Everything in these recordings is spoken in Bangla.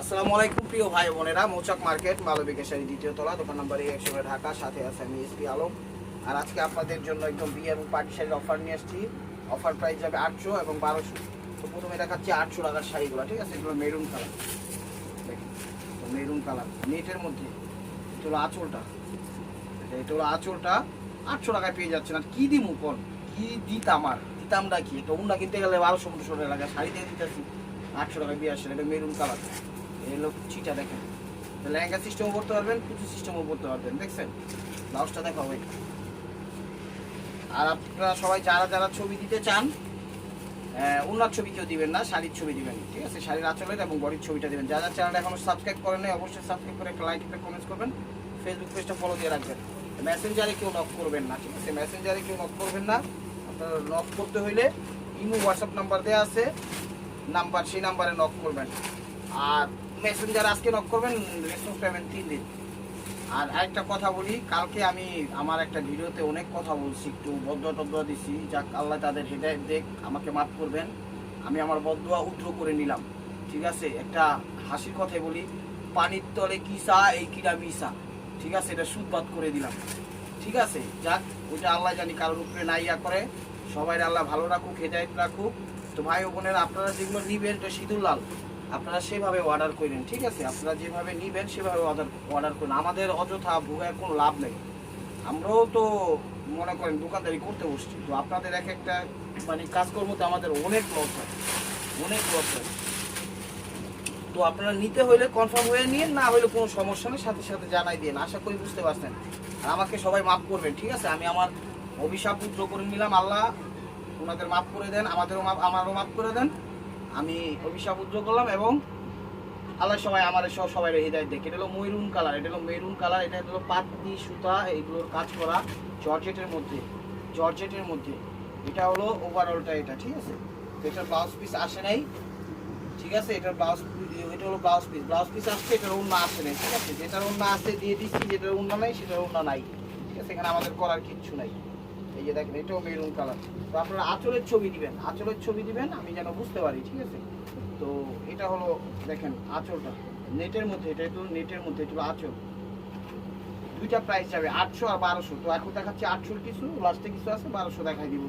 আসসালামু আলাইকুম, প্রিয় ভাই বোনেরা। মৌচাক মার্কেট মালবিকা শাড়ি দ্বিতীয় তলা, দোকান নাম্বার এই একশো ঢাকা, সাথে আছে আমি এসপি আলম। আর আজকে আপনাদের জন্য একদম বিয়ে এবং পার্টি শাড়ির অফার নিয়ে আসছি। অফার প্রাইস যাবে আটশো এবং বারোশো। তো প্রথমে দেখাচ্ছি আটশো টাকার শাড়িগুলো, ঠিক আছে? এগুলো মেরুন কালার দেখেন মেরুন কালার নেটের মধ্যে। এটা আঁচলটা। এটা হলো আঁচলটা। আটশো টাকায় পেয়ে যাচ্ছেন। আর কি দিমু কোন? কি দিতাম আর দিতামটা কি? একটা উন্না কিনতে গেলে বারোশো, পনেরোশো টাকা শাড়ি দিয়ে দিতেছি, আটশো টাকায় বিয়ে আসছে এটা মেরুন কালার এই হলো চিটা দেখেন। তো লেহেঙ্গা সিস্টেমও করতে পারবেন, কুচি সিস্টেমও করতে পারবেন, দেখছেন? ব্লাউজটা দেখা হবে আর আপনারা সবাই যারা যারা ছবি দিতে চান উন্নার ছবি কেউ দিবেন না, শাড়ির ছবি দিবেন, ঠিক আছে? শাড়ির আঁচলের এবং বডির ছবিটা দিবেন। যারা চ্যানেলটা এখনও সাবস্ক্রাইব করেন নাই, অবশ্যই সাবস্ক্রাইব করে একটা লাইক একটা করবেন। ফেসবুক পেজটা ফলো দিয়ে রাখবেন। মেসেঞ্জারে কেউ নক করবেন না, ঠিক আছে? মেসেঞ্জারে কেউ নক করবেন না। আপনারা নক করতে হইলে ইমো হোয়াটসঅ্যাপ নাম্বার দেওয়া আছে। নাম্বার, সেই নাম্বারে নক করবেন। আর মেসেঞ্জার আজকে নক করবেন রেসপন্স পাবেন তিন দিন। আর আরেকটা কথা বলি, কালকে আমি আমার একটা ভিডিওতে অনেক কথা বলছি, একটু বদুয়া টদুয়া দিছি, যাক আল্লাহ তাদের হৃদয় দেখ, আমাকে মাফ করবেন। আমি আমার বদুয়া উদ্র করে নিলাম, ঠিক আছে? একটা হাসির কথাই বলি, পানির তলে কিসা এই কিরা মিসা ঠিক আছে? এটা সুদবাদ করে দিলাম, ঠিক আছে? যাক, ওইটা আল্লাহ জানি কারোর উপরে না ইয়া করে সবাই আল্লাহ ভালো রাখুক, হেদায়ত রাখুক। তো ভাই ও বোনেরা, আপনারা যেগুলো নিবেন তো শীতুল লাল। আপনারা সেভাবে অর্ডার করেন, ঠিক আছে? আপনারা যেভাবে নিবেন, সেভাবে অর্ডার অর্ডার করেন। আমাদের অযথা ভোগায় কোনো লাভ নেই। আমরাও তো মনে করেন দোকানদারি করতে বসছি। তো আপনাদের এক একটা মানে কাজকর্মতে আমাদের অনেক লস হয়। অনেক লস হয়। তো আপনারা নিতে হলে কনফার্ম হয়ে নিন, না হলে কোনো সমস্যা নেই। সাথে সাথে জানাই দিন। আশা করি বুঝতে পারছেন। আর আমাকে সবাই মাফ করবেন, ঠিক আছে? আমি আমার অভিশাপ পুত্র করে নিলাম। আল্লাহ ওনাদের মাফ করে দেন, আমাদেরও মাফ আমারও মাফ করে দেন। আমি অভিশাপ উদ্র করলাম এবং আল্লাহ সবাই আমার সব সবাই হৃদয় দেখে এটা হলো ময়রুন কালার এটা হলো মেরুন কালার এটা হলো পাতি সুতা, এইগুলোর কাজ করা জর্জেটের মধ্যে জর্জেটের মধ্যে। এটা হলো ওভারঅলটা এটা, ঠিক আছে? এটার ব্লাউজ পিস আসে নাই, ঠিক আছে? এটার ব্লাউজ এটা হলো ব্লাউজ পিস ব্লাউজ পিস আসছে, এটার অন্য আসে নাই, ঠিক আছে? যেটার অন্য আসছে দিয়ে দিচ্ছি, যেটার অন্য নাই, সেটার অন্য নাই, ঠিক আছে? এখানে আমাদের করার কিচ্ছু নাই। এই যে দেখেন, এটাও মেরুন কালার তো আপনারা আঁচলের ছবি দিবেন। আঁচলের ছবি দিবেন, আমি যেন বুঝতে পারি, ঠিক আছে? তো এটা হলো, দেখেন, আঁচলটা। নেটের মধ্যে, এটা একটু নেটের মধ্যে একটু আঁচল। দুইটা প্রাইস যাবে, আটশো আর বারোশো। তো এখন দেখাচ্ছে আটশোর কিছু লাস্টে কিছু আছে, বারোশো দেখাই দিব।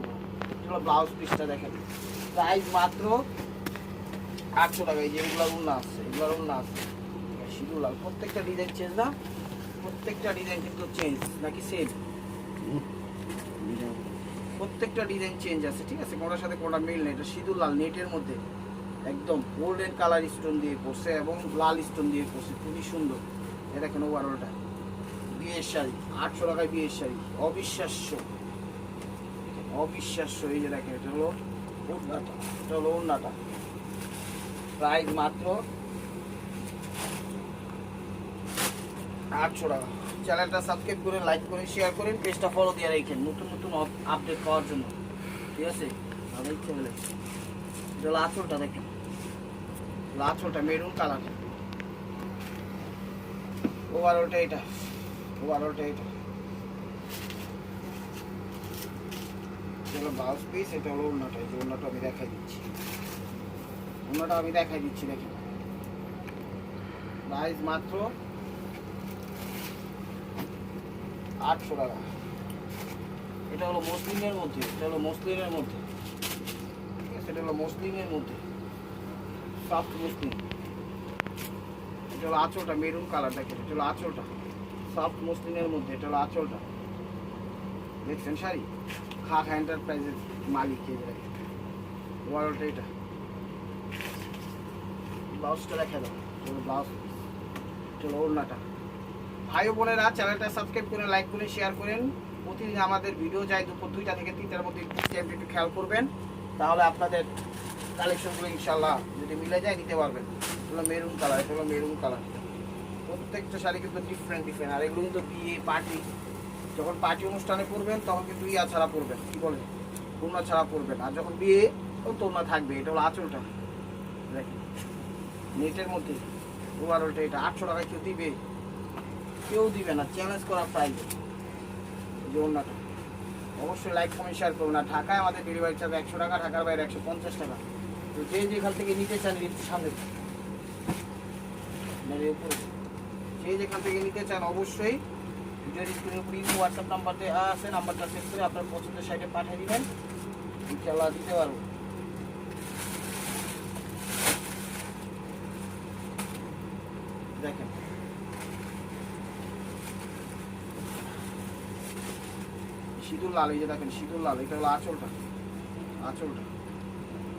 এটা হলো ব্লাউজ পিসটা দেখেন। প্রাইস মাত্র আটশো টাকা। এই যে এগুলোর উন্না আসছে এগুলোর উন্না আসছে সিঁদুর লাল। প্রত্যেকটা ডিজাইন চেঞ্জ না? প্রত্যেকটা ডিজাইন কিন্তু চেঞ্জ নাকি সেম প্রত্যেকটা ডিজাইন চেঞ্জ আছে, ঠিক আছে? কোনটার সাথে কোনটা মিল নেই। এটা সিঁদুর লাল নেটের মধ্যে। একদম গোল্ডেন কালার স্টোন দিয়ে করছে এবং লাল স্টোন দিয়ে করছে। খুবই সুন্দর। এ দেখেন ওভারঅলটা বিয়ের শাড়ি। আটশো টাকায় বিয়ের শাড়ি। অবিশ্বাস্য। অবিশ্বাস্য। এই যে দেখেন, এটা হলো ওড়নাটা। এটা হলো ওড়নাটা। প্রাইস মাত্র আটশো টাকা। চ্যানেলটা সাবস্ক্রাইব করে লাইক করে শেয়ার করেন পেজটা ফলো দিয়ে রাখেন। নতুন নতুন আপডেট পাওয়ার জন্য। ঠিক আছে? ভালো ইচ্ছে হলে আঁচলটা, দেখেন। আঁচলটা মেরুন কালার ওভারঅলটা এটা। ওভারঅলটা এটা। হলো ব্লাউজ পিস এটা হলো অন্যটা এই যে অন্যটা আমি দেখাই দিচ্ছি। অন্যটা আমি দেখাই দিচ্ছি, দেখেন। প্রাইস মাত্র আটশো টাকা। এটা হলো মসলিনের মধ্যে, এটা হলো মসলিনের মধ্যে। ঠিক আছে, এটা হলো মসলিনের মধ্যে। সফট মসলিন এটা হলো আঁচলটা, মেরুন কালার, দেখেন, এটা হলো আঁচলটা। সফট মসলিনের মধ্যে, এটা হলো আঁচলটা। দেখছেন শাড়ি? খা খা এন্টারপ্রাইজের মালিক ওয়ারলটা এটা। ব্লাউজটা দেখা দাও। ব্লাউজ এটা হলো ওড়নাটা। ভাই বোনেরা, চ্যানেলটা সাবস্ক্রাইব করে লাইক করে শেয়ার করেন। প্রতিদিন আমাদের ভিডিও যায় দুপুর দুইটা থেকে তিনটার মধ্যে একটু খেয়াল করবেন। তাহলে আপনাদের কালেকশনগুলো ইনশাল্লাহ যদি মিলে যায় নিতে পারবেন। এগুলো মেরুন কালার এগুলো মেরুন কালার প্রত্যেকটা শাড়ি কিন্তু ডিফারেন্ট ডিফারেন্ট আর এগুলো কিন্তু বিয়ে পার্টি যখন পার্টি অনুষ্ঠানে পরবেন, তখন কিন্তু ইয়া ছাড়া পরবেন। কী বলে? তোমরা ছাড়া পরবেন। আর যখন বিয়ে, তখন তোমরা থাকবে। এটা হলো আঁচলটা। দেখেন। নেটের মধ্যে। ওভারঅলটা এটা আটশো টাকায় কেউ দিবে। কেউ দিবে না চ্যালেঞ্জ করা যে অন্যটা। অবশ্যই লাইক কমেন্ট শেয়ার করুন আর ঢাকায় আমাদের ডেলিভারি চার্জ একশো টাকা, ঢাকার বাইরে একশো পঞ্চাশ টাকা। তো যে যেখান থেকে নিতে চান লিফট সামনে সেই যেখান থেকে নিতে চান, অবশ্যই ভিডিওর স্ক্রিনের উপর ইমো হোয়াটসঅ্যাপ নাম্বার দেওয়া আছে নাম্বারটা সেভ করে আপনার পছন্দের সাইডে পাঠিয়ে দিবেন। ইনশাল্লাহ দিতে পারব দেখেন সিঁদুর লাল, এই যে দেখেন, সিঁদুর লাল, এটা হলো আঁচলটা। আঁচলটা।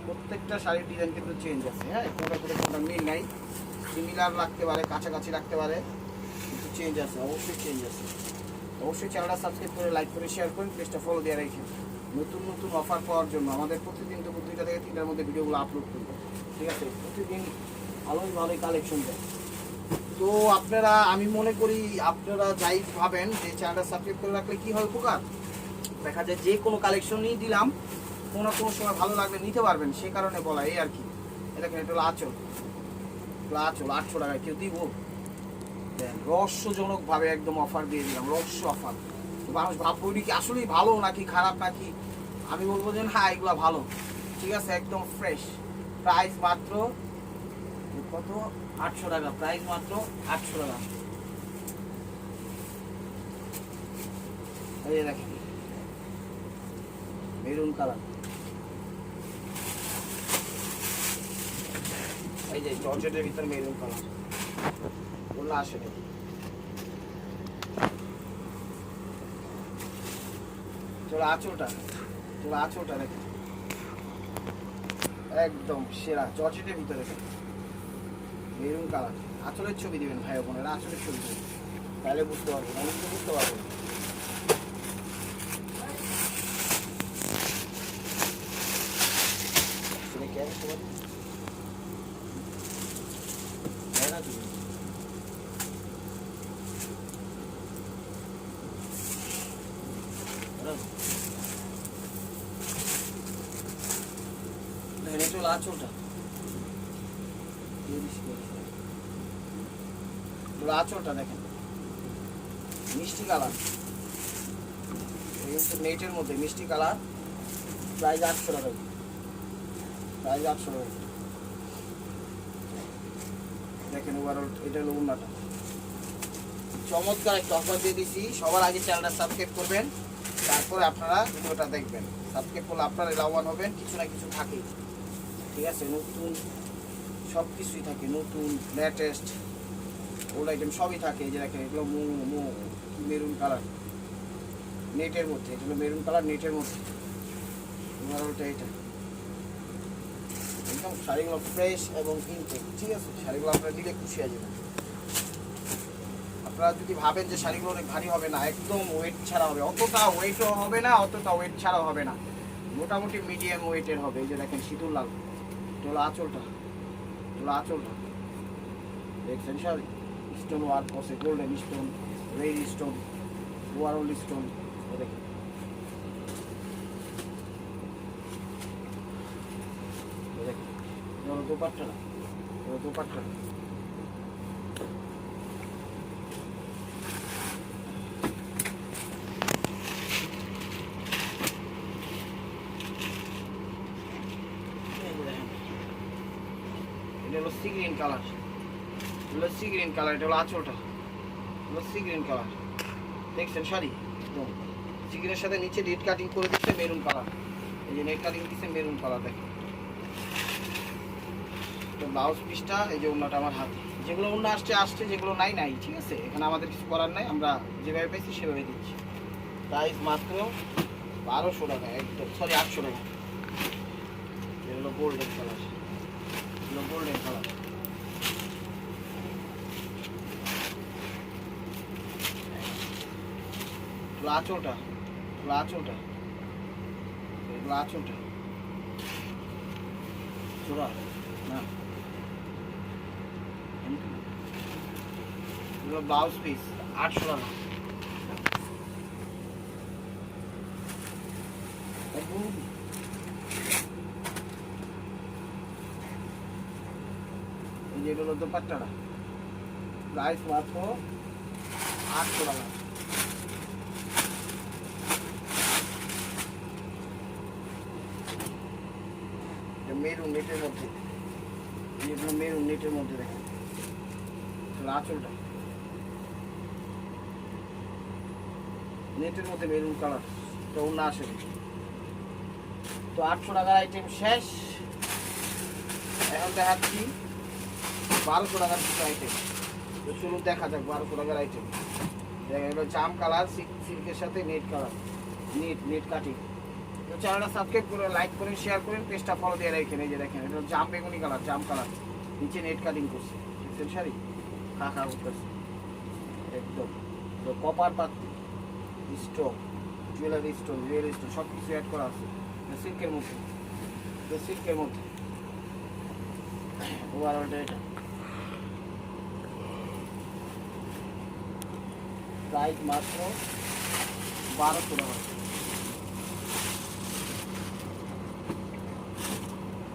প্রত্যেকটা শাড়ির ডিজাইন কিন্তু চেঞ্জ আছে হ্যাঁ? কোনটা করে কোনটা মিল নাই। সিমিলার লাগতে পারে, কাছাকাছি রাখতে পারে, কিন্তু চেঞ্জ আছে, অবশ্যই চেঞ্জ আছে। অবশ্যই চ্যানেলটা সাবস্ক্রাইব করে লাইক করে শেয়ার করুন পেজটা ফলো দিয়ে রেখে নতুন নতুন অফার পাওয়ার জন্য আমাদের প্রতিদিন দুপুর দুইটা থেকে তিনটার মধ্যে ভিডিওগুলো আপলোড করব। ঠিক আছে? প্রতিদিন ভালোই ভালোই কালেকশন দেয়। তো আপনারা, আমি মনে করি আপনারা যাই ভাবেন যে চ্যানেলটা সাবস্ক্রাইব করে রাখলে কী হয় উপকার? দেখা যায় যে কোনো কালেকশনই দিলাম, কোনো কোনো সময় ভালো লাগলে নিতে পারবেন, সে কারণে বলা এই আর কি। এটা হলো আঁচল। আঁচল, আটশো টাকায়, কেউ দিব? রহস্যজনকভাবে একদম অফার দিয়ে দিলাম, রহস্য অফার মানুষ ভাববো কি আসলেই ভালো নাকি খারাপ নাকি? আমি বলব যে হ্যাঁ এগুলো ভালো। ঠিক আছে, একদম ফ্রেশ প্রাইস মাত্র কত? আটশো টাকা প্রাইস মাত্র আটশো টাকা। এই দেখেন মেরুন কালার। এই যে জর্জেটের ভিতর মেরুন কালার। বলল আসে নাকি দেখেন একদম সেরা, জর্জেটের ভিতরে। Maroon colour. আঁচলের ছবি দিবেন ভাই বোনেরা আঁচলের ছবি দিবেন। তাহলে বুঝতে পারবেন তো বুঝতে পারবেন সেটা কে বুঝতে পারবেন? দেয় না তুমি? বুঝলেন? দেখেন এটা হলো আঁচলটা পুরো আঁচলটা দেখেন মিষ্টি কালার নেটের মধ্যে মিষ্টি কালার প্রাইস আটশো টাকা প্রাইস আটশো দেখেন ওভারঅল এটা হলো উন্নাটা চমৎকার একটা অফার দিয়ে দিছি। সবার আগে চ্যানেলটা সাবস্ক্রাইব করবেন। তারপরে আপনারা ভিডিওটা দেখবেন। সাবস্ক্রাইব করলে আপনারা লাভবান হবেন। কিছু না কিছু থাকে ঠিক আছে? নতুন সব কিছুই থাকে। নতুন লেটেস্ট ওল্ড আইটেম সবই থাকে। যে দেখেন, এগুলো মো মো মেরুন কালার নেটের মধ্যে এগুলো মেরুন কালার নেটের মধ্যে। ওভারঅলটা এটা। একদম শাড়িগুলো ফ্রেশ এবং ইনটেক ঠিক আছে? শাড়িগুলো আপনারা নিলে খুশি হয়ে যাবেন। আপনারা যদি ভাবেন যে শাড়িগুলো অনেক ভারী হবে না, একদম ওয়েট ছাড়া হবে। অতটা ওয়েটও হবে না, অতটা ওয়েট ছাড়াও হবে না। মোটামুটি মিডিয়াম ওয়েটের হবে, এই যে দেখেন সিঁদুর এটা হলো আঁচলটা হলো আঁচলটা। দেখছেন সব? স্টোন ওয়ার্ক করছে গোল্ডেন স্টোন রেড স্টোন ওয়ারল স্টোন দেখেন এই দেখেন না। এটা হলো sea green colour. Green colour, এটা হলো কালার। দেখছেন শাড়ি? সি সাথে নিচে নেট কাটিং করে দিচ্ছে মেরুন কালার। এই যে নেট কাটিং দিচ্ছে মেরুন কালার, দেখেন। তো ব্লাউজ পিসটা এই যে অন্যটা আমার হাতে। যেগুলো অন্য আসছে আসছে, যেগুলো নাই নাই, ঠিক আছে? এখানে আমাদের কিছু করার নাই, আমরা যেভাবে পাইছি সেভাবে দিচ্ছি। প্রাইস মাত্র বারোশো টাকা, একদম সরি আটশো টাকা। এগুলো গোল্ডেন কালার এগুলো গোল্ডেন কালার লাচোটা লাচোটা লাচোটা চোরা না। ব্লাউজ পিস আটশো টাকা এই যে এগুলো দোপাট্টাটা প্রাইস মাত্র আটশো টাকা মেরুন নেটের মধ্যে যেগুলো মেরুন নেটের মধ্যে দেখেন আঁচলটা নেটের মধ্যে মেরুন কালার তো না আসে তো আটশো টাকার আইটেম শেষ। এখন দেখাচ্ছি বারোশো টাকার কিছু আইটেম তো চলুন দেখা যাক বারোশো টাকার আইটেম দেখা গেলো জাম কালার সিল্কের সাথে net colour net net cutting তো চ্যানেলটা সাবস্ক্রাইব করে লাইক করেন শেয়ার করেন পেজটা ফলো দিয়ে রাখেন। এই যে দেখেন, এটা জাম বেগুনি কালার জাম কালার নিচে নেট কাটিং করছে। শাড়ি? খা খা একদম। তো copper পাত্তি stone jewellery stone real stone সব কিছু অ্যাড করা আছে। সিল্কের মধ্যে। সিল্কের মধ্যে। ওভারঅলটা এটা। প্রাইস মাত্র বারোশো টাকা।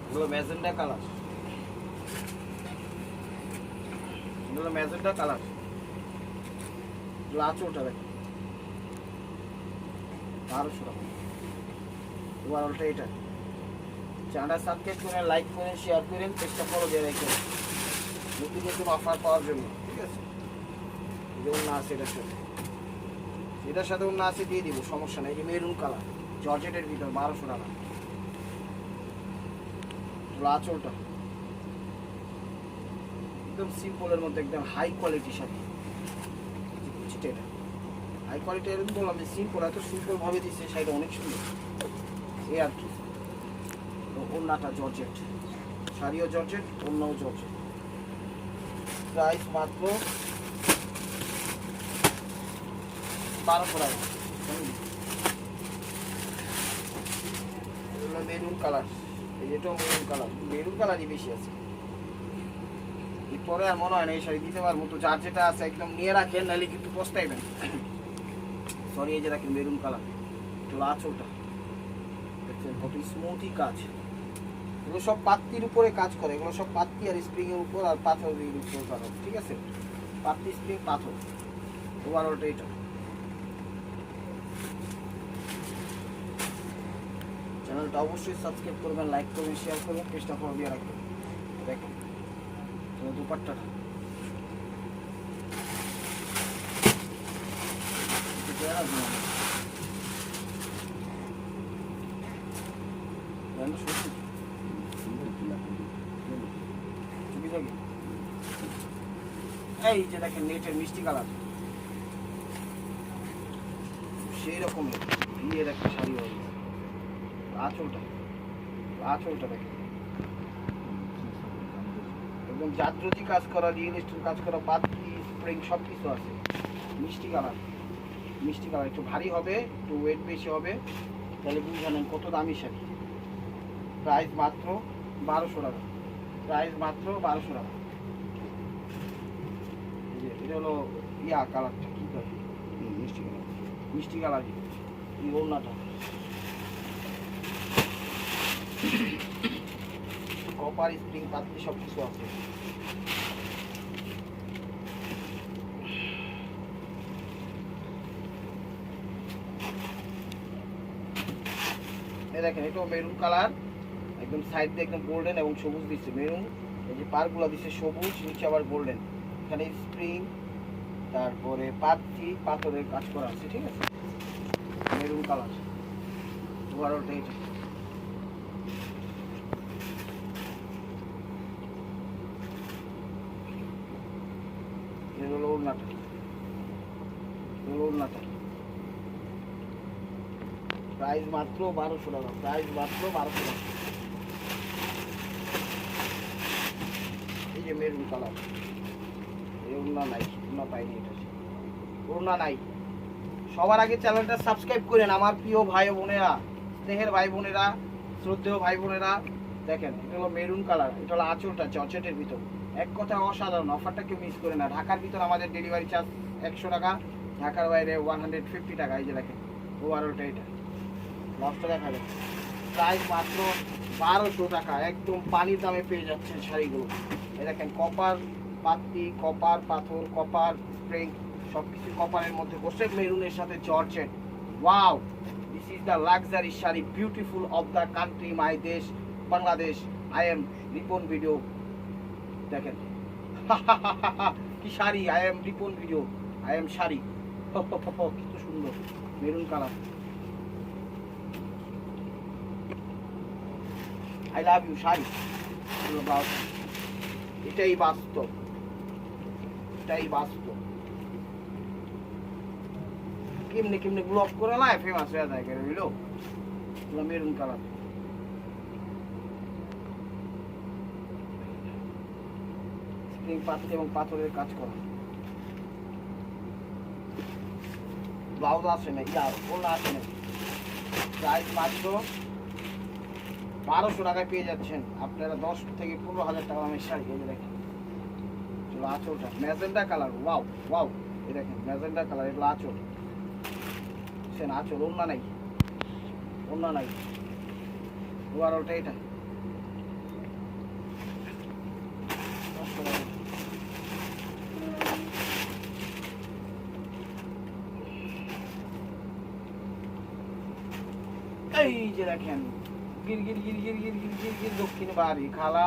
এগুলো ম্যাজেন্ডা কালার। এগুলো ম্যাজেন্ডা কালার। লাচোটা দেখেন বারোশো টাকা। ওভারঅলটা এটা। চ্যানেলটা সাবস্ক্রাইব করেন লাইক করেন শেয়ার করেন চেষ্টা ফলো দিয়ে রাখেন নতুন নতুন অফার পাওয়ার জন্য, ঠিক আছে? এই যে অন্য আছে, এটার সাথে। এটার সাথে অন্য আছে, দিয়ে দিব, সমস্যা নেই। যে মেরুন কালার জর্জেটের ভিতর, বারোশো টাকা। আঁচলটা। একদম সিম্পলের মধ্যে, একদম হাই কোয়ালিটি শাড়ি। কুচিটা এটা হাই কোয়ালিটি এরকম বললাম যে সিম্পল এত সিম্পল ভাবে দিচ্ছে, শাড়িটা অনেক সুন্দর। এই আর কি। ওড়নাটা জর্জেট। শাড়িও জর্জেট অন্যও জর্জেট। প্রাইস মাত্র বারোশো টাকা। মেরুন কালার এই যেটাও মেরুন কালার মেরুন কালারই বেশি আছে। এরপরে আর মনে হয় না এই শাড়ি দিতে পারব। তো যার যেটা আছে একদম নিয়ে রাখেন, নাহলে কিন্তু পস্তাইবেন। সরি এই যে দেখেন মেরুন কালার। একটু আঁচলটা দেখছেন, কত স্মুথই কাজ। এগুলো সব পাত্তির উপরে কাজ করে। এগুলো সব পাত্তি আর স্প্রিং এর উপর আর পাথরের উপর করা ঠিক আছে? পাত্তি স্প্রিং পাথর। ওভারঅলটা এটা। চ্যানেলটা অবশ্যই সাবস্ক্রাইব করবেন লাইক করবেন শেয়ার করবেন পেজটা ফলো দিয়ে রাখবেন। দেখেন দুপাট্টাটা একটু চেহারা দিন আমাকে। জানো সত্যি? ছবি যাবে? এই যে দেখেন নেটের মিষ্টি কালার। সেই রকমের বিয়ের একটা শাড়ি হবে। আঁচলটা আঁচলটা দেখেন। একদম জাদ্রতি কাজ করা রিয়েল এস্টেট কাজ করা, পাতি স্প্রিং সব কিছু আছে। মিষ্টি কালার। মিষ্টি কালার একটু ভারী হবে একটু ওয়েট বেশি হবে তাহলে বুঝে নেন কত দামি শাড়ি। প্রাইস মাত্র বারোশো টাকা। প্রাইস মাত্র বারোশো টাকা। যে এটা হলো ইয়া কালারটা কী করে মিষ্টি কালার মিষ্টি কালার এই ওড়নাটা। কপার স্প্রিং পাতলি সব কিছু আছে। এই দেখেন, এটাও মেরুন কালার একদম সাইড দিয়ে একদম গোল্ডেন এবং সবুজ দিচ্ছে মেরুন এই যে পারগুলো দিচ্ছে সবুজ, নিচে আবার গোল্ডেন এখানে স্প্রিং তারপরে পাত্তি পাথরের কাজ করা আছে, ঠিক আছে? মেরুন কালার ওভারঅলটা এটা হলো ওড়নাটা এটা হলো ওড়নাটা প্রাইস মাত্র বারোশো টাকা, প্রাইস মাত্র বারোশো টাকা। এই যে মেরুন কালার এই ওড়না নাই, ওড়না পাইনি এটা ওড়না নাই। সবার আগে চ্যানেলটা সাবস্ক্রাইব করেন, আমার প্রিয় ভাই বোনেরা, স্নেহের ভাই বোনেরা, শ্রদ্ধেয় ভাই বোনেরা। দেখেন, এটা হলো মেরুন কালার এটা হলো আঁচলটা চচেটের ভিতর। এক কথা অসাধারণ অফারটা কেউ মিস করে না। ঢাকার ভিতর আমাদের ডেলিভারি চার্জ একশো টাকা, ঢাকার বাইরে ওয়ান হান্ড্রেড ফিফটি টাকা, এই যে দেখেন ওভারঅলটা এটা লাস্টটা দেখা যায় প্রাইস মাত্র বারোশো টাকা। একদম পানির দামে পেয়ে যাচ্ছেন শাড়িগুলো। এই দেখেন, কপার পাত্তি কপার পাথর, কপার স্প্রিং সব কিছু কপারের মধ্যে বসে মেরুনের সাথে georgette wow! This is the luxury sari beautiful of the country my দেশ, Bangladesh. I am Ripon video দেখেন। কি sari? I am Ripon video I am sari. কত সুন্দর। Maroon colour. I love you বাস্তব। এটাই বাস্তব। এটাই বাস্তব। কেমনে কেমনে ব্লক করে না ফেমাস হয়ে যায় কেন বুঝলো মেরুন কালার স্প্রিং পাথর এবং পাথরের কাজ করা। ব্লাউজ আসে না, ইয়া ওলা আসে না। প্রাইস মাত্র বারোশো টাকায় পেয়ে যাচ্ছেন। আপনারা দশ থেকে পনেরো হাজার টাকা দামের শাড়ি এই দেখেন। চলো আঁচলটা ম্যাজেন্ডা কালার, ওয়াও ওয়াও। এই দেখেন ম্যাজেন্ডা কালার, এগুলো আঁচল। সে আঁচল অন্য নাই। অন্য নাই। ওভারঅলটা এটা। এই যে দেখেন গির গির গির গির গির গির গির গির, দক্ষিণে বাড়ি, খালা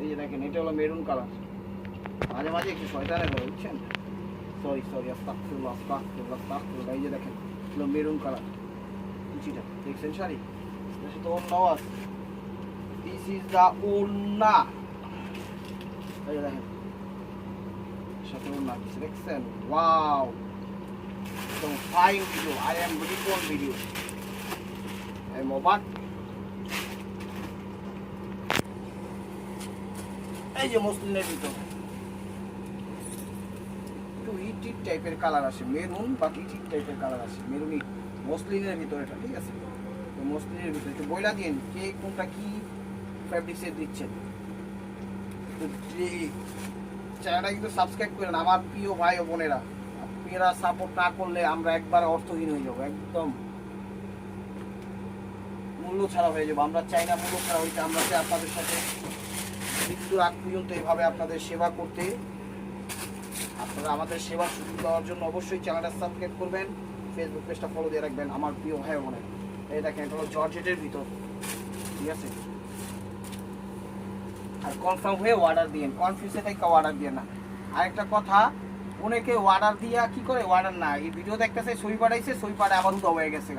এই যে দেখেন, এটা হলো মেরুন কালার মাঝে মাঝে একটু শয়তানে ধরে বুঝছেন? সরি সরি আস্তাকুল্লাহ আস্তাকুল্লাহ আস্তাকুল্লাহ এই যে দেখেন হলো মেরুন কালার কুচিটা দেখছেন শাড়ি? শুধু অন্যও আছে দিস ইজ দ্য ওন্না এই যে দেখেন। সাথে ওন্না দেখছেন? Wow So fine video. I am recon video. I am অবাক এই যে মসলিনের ভিতর একটু ইট ইট টাইপের কালার আসে মেরুন বা ইট ইট টাইপের কালার আসে। মেরুন ইট মসলিনের ভিতর এটা ঠিক আছে? তো মসলিনের ভিতর একটু বইলা দিন কে কোনটা কি ফ্যাব্রিক্সের দিচ্ছেন তো চ্যানেলটা কিন্তু সাবস্ক্রাইব করেন আমার প্রিয় ভাই ও বোনেরা। আপনারা সাপোর্ট না করলে আমরা একবার অর্থহীন হয়ে যাব একদম। মূল্য ছাড়া হয়ে যাব। আমরা চাই না মূল্য ছাড়া হইতে। আমরা চাই আপনাদের সাথে মৃত্যুর আগ পর্যন্ত এভাবে আপনাদের সেবা করতে। আপনারা আমাদের সেবা সুযোগ দেওয়ার জন্য অবশ্যই চ্যানেলটা সাবস্ক্রাইব করবেন ফেসবুক পেজটা ফলো দিয়ে রাখবেন, আমার প্রিয় ভাই বোনের এই দেখেন, এটা হলো জর্জেটের ভিতর। ঠিক আছে? আর কনফার্ম হয়ে অর্ডার দিয়েন। কনফিউজে থেকে অর্ডার দিয়ে না। আরেকটা কথা, অনেকে অর্ডার দিয়া কি করে? অর্ডার না এই ভিডিও দেখতেছে, সই পাঠাইছে, সই পাঠায় আবার উদা হয়ে গেছে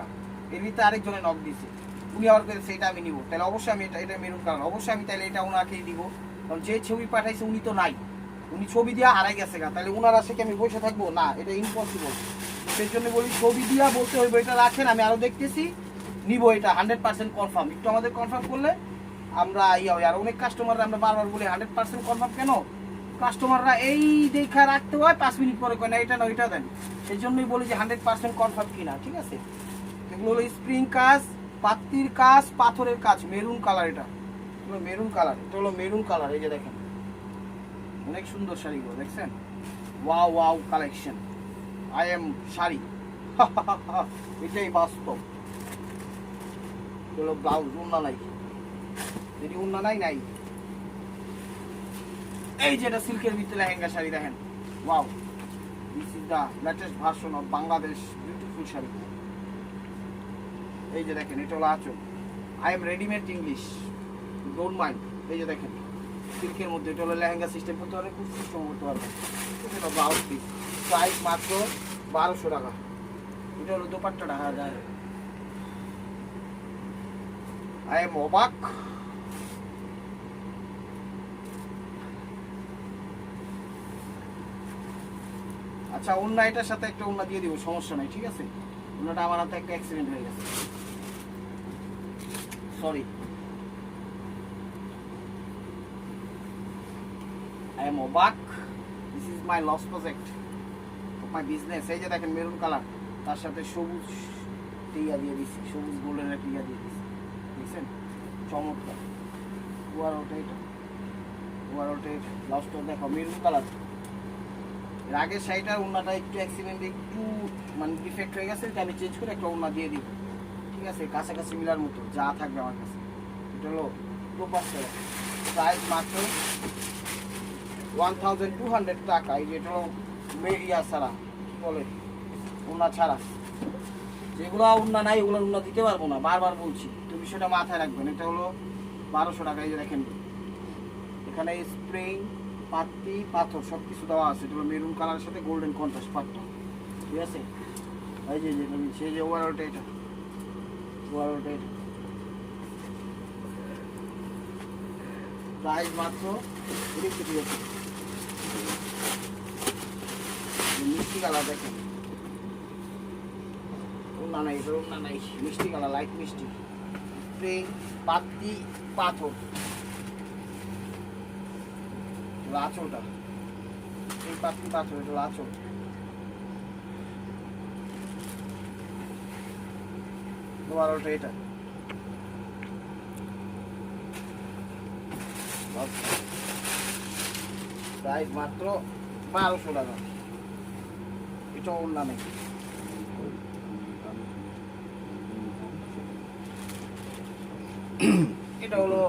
এর ভিতরে আরেকজনে নক দিছে উনি আবার করে সেটা আমি নিব। তাহলে অবশ্যই আমি এটা এটা মেরুন কালার অবশ্যই আমি তাহলে এটা ওনাকেই দিব। কারণ যে ছবি পাঠাইছে উনি তো নাই। উনি ছবি দিয়া হারাই গেছে গা। তাহলে ওনার আসে কি আমি বসে থাকব? না, এটা ইম্পসিবল সেই জন্য বলি, ছবি দিয়া বলতে হইব, এটা রাখেন, আমি আরও দেখতেছি। নিব এটা হান্ড্রেড পার্সেন্ট কনফার্ম একটু আমাদের কনফার্ম করলে আমরা ইয়া হয় আর অনেক কাস্টমাররা আমরা বারবার বলি হান্ড্রেড পার্সেন্ট কনফার্ম কেন? কাস্টমাররা এই দেখা রাখতে হয়, পাঁচ মিনিট পরে কয়, না, এটা না ওইটা দেন। সেই জন্যই বলি যে হান্ড্রেড পার্সেন্ট কনফার্ম কিনা, ঠিক আছে? এগুলো হলো স্প্রিং কাজ পাত্তির কাজ, পাথরের কাজ, মেরুন কালার এটা। মেরুন কালার, এটা হলো মেরুন কালার, এই যে দেখেন। অনেক সুন্দর শাড়িগুলো, দেখছেন? Wow wow collection. I am sari. এটাই বাস্তব। হলো ব্লাউজ উন্না নাই। যদি উন্না নাই নাই। এই যেটা সিল্কের ভিতরে লেহেঙ্গা শাড়ি, দেখেন? Wow. This is the latest version of Bangladesh beautiful sari. এই যে দেখেন, এটা হলো আচল। I am readymade English don't mind এই যে দেখেন, সিল্কের মধ্যে এটা হলো লেহেঙ্গা সিস্টেম করতে পারবে, খুব সিস্টেম করতে পারবে। এটা ব্লাউজ পিস প্রাইস মাত্র বারোশো টাকা। এটা হলো দোপাট্টাটা হ্যাঁ যায়। আই এম অবাক। আচ্ছা অন্য এটার সাথে একটা অন্য দিয়ে দিব, সমস্যা নাই, ঠিক আছে? অন্যটা আমার হাতে একটা অ্যাক্সিডেন্ট হয়ে গেছে। সরি আই এম অবাক this is my loss project my business এই যে দেখেন মেরুন কালার তার সাথে সবুজ টিয়া দিয়ে দিচ্ছি সবুজ গোল্ডেনের টিয়া দিয়ে দিচ্ছি দেখছেন? চমৎকার। ওয়ারোটা এটা ওয়ারোটা লাস্টটা দেখো মেরুন কালারের আগের শাড়িটার ওনাটা একটু অ্যাক্সিডেন্ট একটু মানে ডিফেক্ট হয়ে গেছে আমি চেঞ্জ করে একটা ওনা দিয়ে দিব ঠিক আছে, কাছাকাছি মিলার মতো, যা থাকবে আমার কাছে। এটা হলো প্রপাস প্রাইস মাত্র ওয়ান থাউজেন্ড টু হান্ড্রেড টাকা। এই যেটা হলো মেরিয়া ছাড়া, কি বলে ওনা ছাড়া। যেগুলো উন্না নাই, ওগুলো উন্না দিতে পারব না, বারবার বলছি। তুমি সেটা মাথায় রাখবেন, এটা হলো বারোশো টাকা, এই যে দেখেন। এখানে স্প্রিং পাত্তি পাথর সব কিছু দেওয়া আছে। এগুলো মেরুন কালারের সাথে গোল্ডেন কন্ট্রাস্ট পাটটা ঠিক আছে? এই যে যে সেই যে ওভারঅলটা এটা। এটা প্রাইস মাত্র কুড়ি কোটি মিষ্টি কালার দেখেন। না নাই না মিষ্টি কালার লাইট মিষ্টি। স্প্রিং পাত্তি পাথর। এগুলো এই পাত্তি পাথর এটা আঁচল বারোটা এটা। প্রাইস মাত্র বারোশো টাকা। এটা অন্য নেই এটা হলো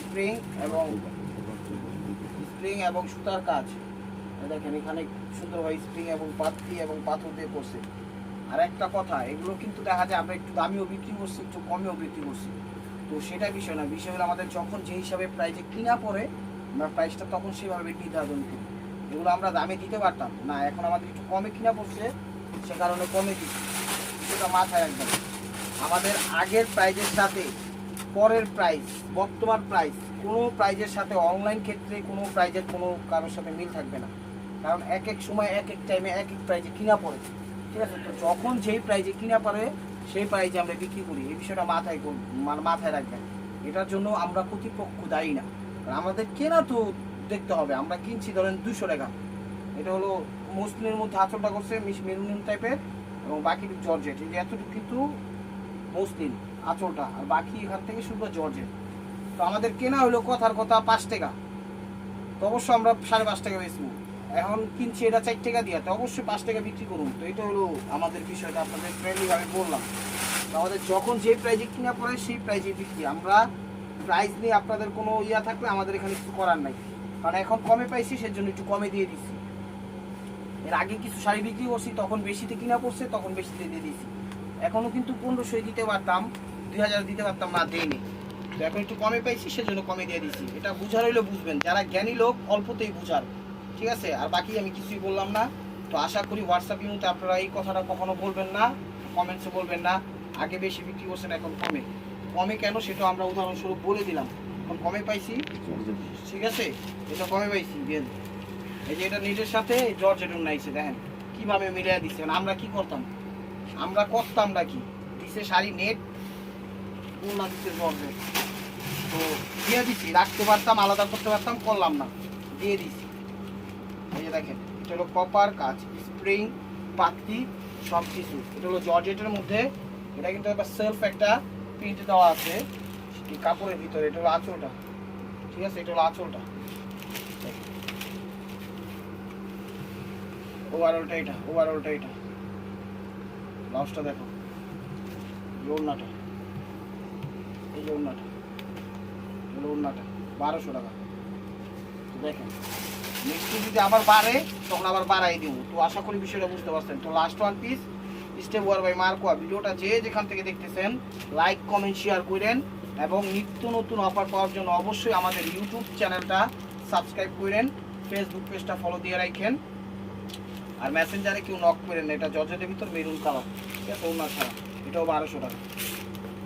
স্প্রিং এবং স্প্রিং এবং সুতার কাজ। দেখেন এখানে সুন্দরভাবে স্প্রিং এবং পাত্তি এবং পাথর দিয়ে করছে। আর একটা কথা, এগুলো কিন্তু দেখা যায় আমরা একটু দামিও বিক্রি করছি, একটু কমেও বিক্রি করছি। তো সেটা বিষয় না, বিষয় হলো আমাদের যখন যে হিসাবে প্রাইজে কিনা পড়ে, আমরা প্রাইসটা তখন সেভাবে নির্ধারণ করি। এগুলো আমরা দামে দিতে পারতাম না, এখন আমাদের একটু কমে কিনা পড়ছে, সে কারণে কমে দিচ্ছি। সেটা মাথায় রাখবেন। আমাদের আগের প্রাইজের সাথে পরের প্রাইস বর্তমান প্রাইস কোনো প্রাইজের সাথে অনলাইন ক্ষেত্রে কোনো প্রাইজের কোনো কারোর সাথে মিল থাকবে না। কারণ এক এক সময় এক এক টাইমে এক এক প্রাইজে কিনা পড়ে। ঠিক আছে? তো যখন যেই প্রাইজে কিনা পারে, সেই প্রাইজে আমরা বিক্রি করি। এই বিষয়টা মাথায় মানে মাথায় রাখবেন। এটার জন্য আমরা কর্তৃপক্ষ দায়ী না। কারণ আমাদের কেনা তো দেখতে হবে। আমরা কিনছি ধরেন দুশো টাকা। এটা হলো মসলিনের মধ্যে আঁচলটা করছে মিস মেরুন টাইপের এবং বাকি জর্জেট। এই যে এতটুকু কিন্তু মসলিন আঁচলটা। আর বাকি এখান থেকে শুধু জর্জেট। তো আমাদের কেনা হলো কথার কথা পাঁচ টাকা। তো অবশ্য আমরা সাড়ে পাঁচ টাকা বেচবো। এখন কিনছি এটা চার টাকা দিয়ে, তো অবশ্যই পাঁচ টাকা বিক্রি করুন। তো এটা হলো আমাদের বিষয়টা, আপনাদের ফ্রেন্ডলি ভাবে বললাম। তো আমাদের যখন যে প্রাইজে কিনা পড়ে, সেই প্রাইজে বিক্রি। আমরা প্রাইস নিয়ে আপনাদের কোনো ইয়া থাকলে আমাদের এখানে কিছু করার নাই। কারণ এখন কমে পাইছি, সেজন্য একটু কমে দিয়ে দিচ্ছি এর আগে কিছু শাড়ি বিক্রি করছি, তখন বেশিতে কিনা পড়ছে, তখন বেশিতে দিয়ে দিয়েছি এখনও কিন্তু পনেরোশো দিতে পারতাম, দুই হাজার দিতে পারতাম না দেয়নি তো এখন একটু কমে পাইছি, সেজন্য কমে দিয়ে দিচ্ছি এটা বুঝার হইলে বুঝবেন। যারা জ্ঞানী লোক, অল্পতেই বুঝার। ঠিক আছে? আর বাকি আমি কিছুই বললাম না। তো আশা করি হোয়াটসঅ্যাপ ইউতে আপনারা এই কথাটা কখনো বলবেন না কমেন্টসে বলবেন না। আগে বেশি বিক্রি করছেন, এখন কমে। কমে কেন সেটা আমরা উদাহরণস্বরূপ বলে দিলাম। এখন কমে পাইছি। ঠিক আছে? এটা কমে পাইছি, দেন। এই যে এটা নেটের সাথে জর্জেট নাইছে দেখেন, কীভাবে মিলিয়ে দিচ্ছে মানে আমরা কি করতাম? আমরা করতাম না কি? দিছে শাড়ি নেট উন্না দিচ্ছে জর্জেট তো দিয়ে দিচ্ছি রাখতে পারতাম, আলাদা করতে পারতাম, করলাম না। দিয়ে দিচ্ছি এই যে দেখেন, এটা হলো কপার কাজ স্প্রিং পাত্তি সব কিছু এটা হলো জর্জেটের মধ্যে। এটা কিন্তু একটা সেলফ একটা প্রিন্ট দেওয়া আছে, এই কাপড়ের ভিতরে। এটা হলো আঁচলটা। ঠিক আছে? এটা হলো আঁচলটা। ওভারঅলটা এটা ওভারঅলটা এটা। ব্লাউজটা দেখো। ওড়নাটা। এই হলো ওড়নাটা। বারোশো টাকা। দেখেন। নেক্সট যদি আবার বাড়ে, তখন আবার বাড়াই দিব। তো আশা করি বিষয়টা বুঝতে পারছেন। তো লাস্ট ওয়ান পিস স্টেপ ওয়ার বাই মার্কোয়া ভিডিওটা যে যেখান থেকে দেখতেছেন লাইক কমেন্ট শেয়ার করেন এবং নিত্য নতুন অফার পাওয়ার জন্য অবশ্যই আমাদের ইউটিউব চ্যানেলটা সাবস্ক্রাইব করেন ফেসবুক পেজটা ফলো দিয়ে রাখেন, আর মেসেঞ্জারে কেউ নক করেন এটা জর্জেটের ভিতর মেরুন কালার ঠিক আছে? ওনার ছাড়া। এটাও বারোশো টাকা।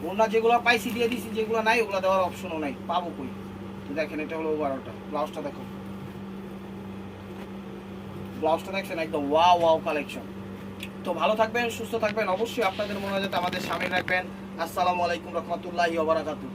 ওনার যেগুলো পাইছি, দিয়ে দিছি, যেগুলো নাই, ওগুলো দেওয়ার অপশনও নাই। পাবো কই? তো দেখেন, এটা হলো বারোটা ব্লাউজটা দেখো। ব্লাউজটা দেখছেন একদম ওয়া ওয়াও কালেকশন তো ভালো থাকবেন, সুস্থ থাকবেন। অবশ্যই আপনাদের মনে হয় আমাদের সামনে রাখবেন আসসালামু আলাইকুম রহমতুল্লাহি ওবরাকাতুহ